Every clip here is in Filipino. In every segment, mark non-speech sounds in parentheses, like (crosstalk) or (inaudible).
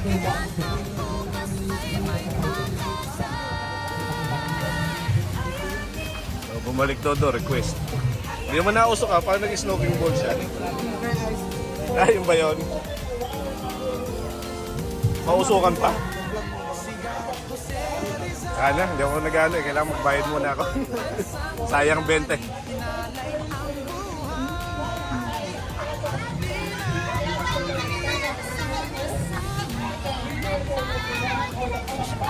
So, bumalik to do, request. Hindi naman nausok ha, parang nag-smoking ball siya. Ah, yun ba yun? Mausukan pa? Sana, hindi ako nag-ano eh. Kailangan magbayad muna ako. (laughs) Sayang 20.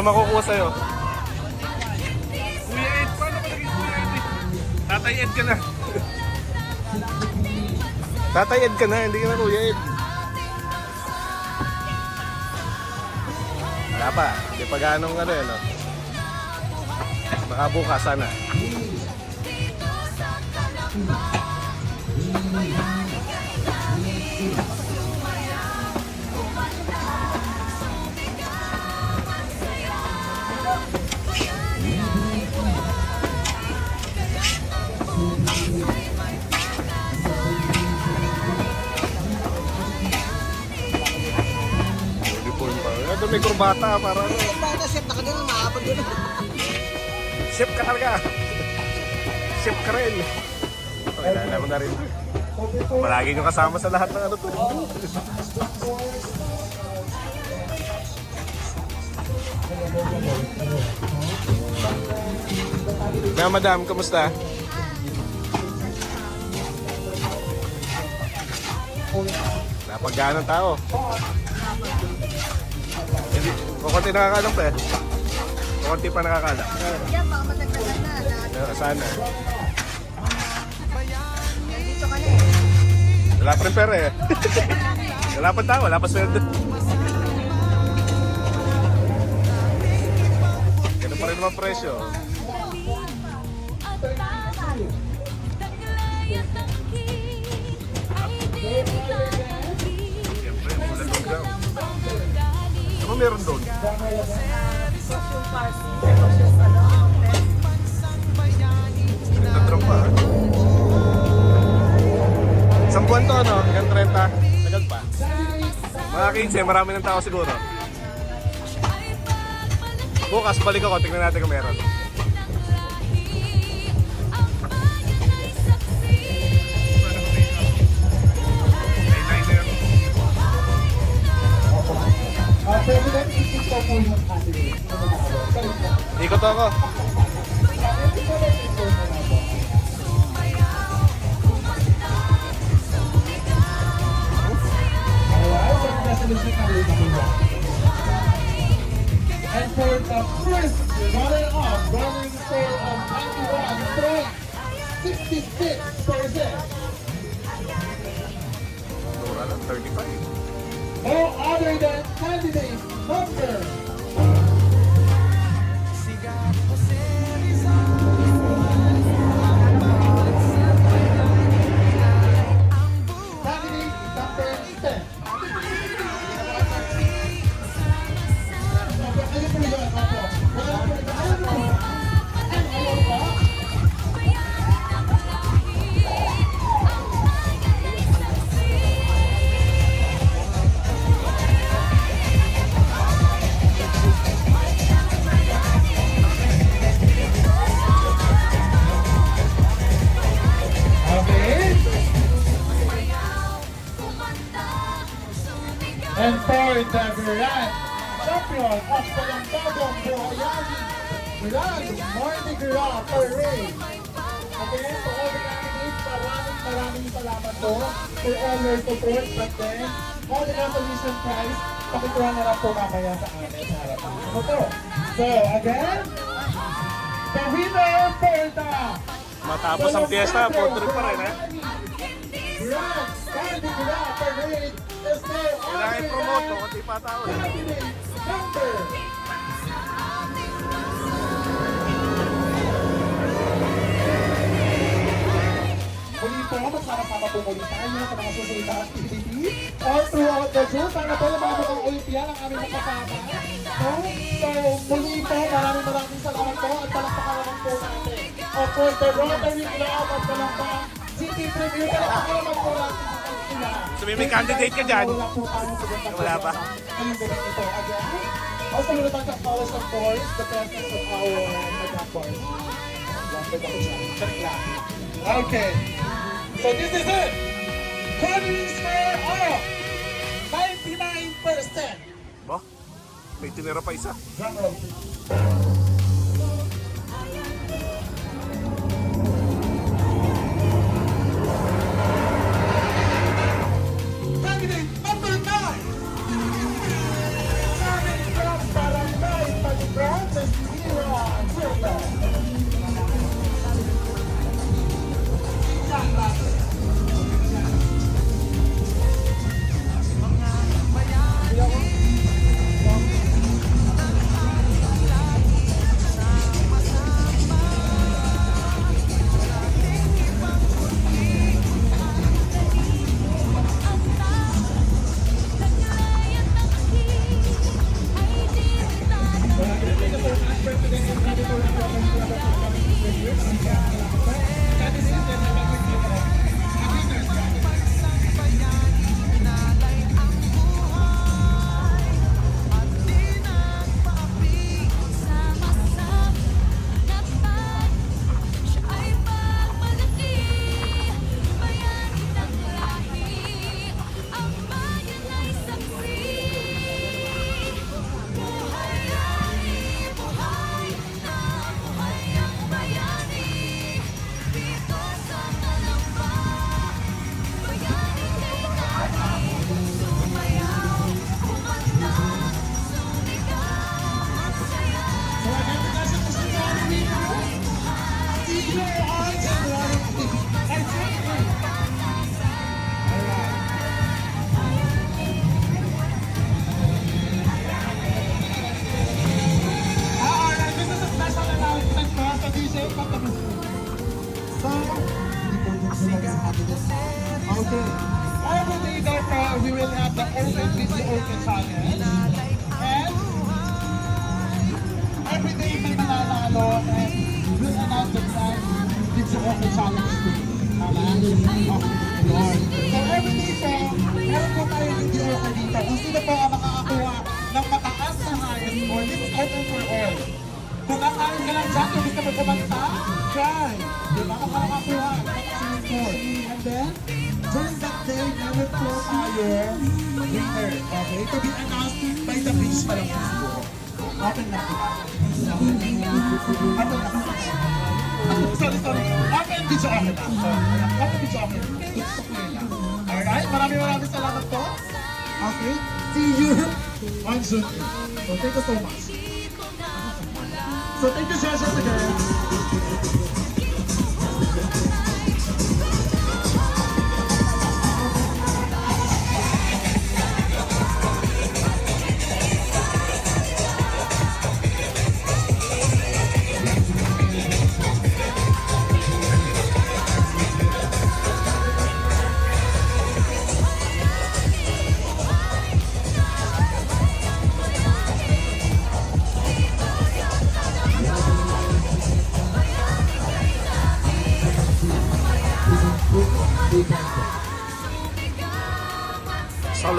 Wala makukuha sa'yo. Kuya Ed, paano ka naging Kuya Ed? eh? Tatay Ed ka na. Tatay Ed ka na, hindi ka na Kuya Ed. Wala pa, hindi pa ganong ano eh, no? Baka bukas sana. Uniform may kurbata para ano. Bata, chef na kanina, maabot yun. Chef ka talaga. Chef ka rin. Okay, alam mo na rin. Palagi nyo kasama sa lahat ng ano to. Na madam, kamusta? Napaggaan ng tao. Kukunti nakakalang pa eh. Kukunti pa nakakala. Yan, baka matagdagan na. na sana. Nandito ka na eh. Wala pa rin pera eh. (laughs) wala pa tao, wala pa sweldo. Ganun pa rin naman presyo. Meron doon? Nagtatrong pa. Isang buwan to, ano? Hanggang 30. Tagal pa. Mga 15, marami ng tao siguro. Bukas, balik ako. Tingnan natin kung meron. Ikot ako. And for the first runner-up, running score of 91.66%. Mura lang, 35. No other than candidate number And the Grand Champion of Balambagong Buhayani Grand Mardi Gras Parade. Again, to all the candidates, maraming maraming salamat po for all your support. But then, all the consolation prize, pakikuha na lang po mamaya sa amin sa harapan. Ano po? So So, again, the winner for the Matapos ang piyesta, food trip pa rin eh. Grand Mardi Gras Parade is now Kailangan i-promote, no? Kunti pa tao. Candidate number Muli po, magsama-sama po muli tayo sa mga susunod na activity. All throughout the June, sana po yung mga mukhang ang aming makasama. No? So, muli po, maraming maraming salamat po at palakpakan naman po natin. Of course, the Rotary Club of Kalambang City Tribune, palakpakan naman po natin. So, may may candidate ka dyan? Wala pa? Also we would like to acknowledge, of course, the presence of our Nagapors. Okay. So this is it. Quality score of 99%. Ba? May tinira pa isa. Drum roll. Okay. Every day, therefore, we will have the open video open challenge. And every day may mananalo and we'll announce the prize sa Open Challenge Day. Tama? Okay. Yun. So every day po, meron po tayo video okay dito. Kung sino po ang makakakuha ng mataas na highest this is open for all. Kung kakain ka lang dyan, kung gusto mo kumanta, try. Di ba? Makakakuha score. And then, during that day, meron po tayo winner. Okay? To be announced by the beach pa lang siguro. Open na po. Open na po. Sorry, sorry. Open video okay na. Open video na. Gusto ko. Alright? Maraming maraming salamat po. Okay? See you on June 8. So, thank you so much. So, thank you, Joshua, again.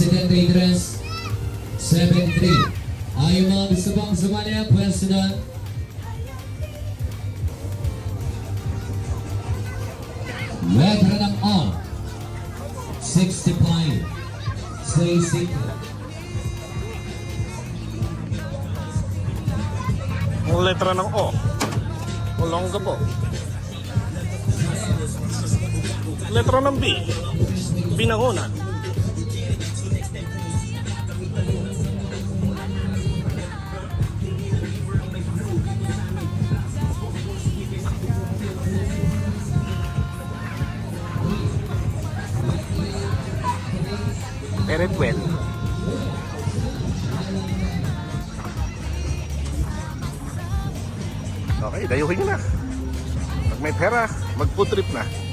President Dangerous 73. Ay mga gusto pang sumali ang pwesto na Letra ng O 65 Say 5 Ang letra ng O. Olongga po. Letra ng B. Binangunan. Pera, mag-food trip na.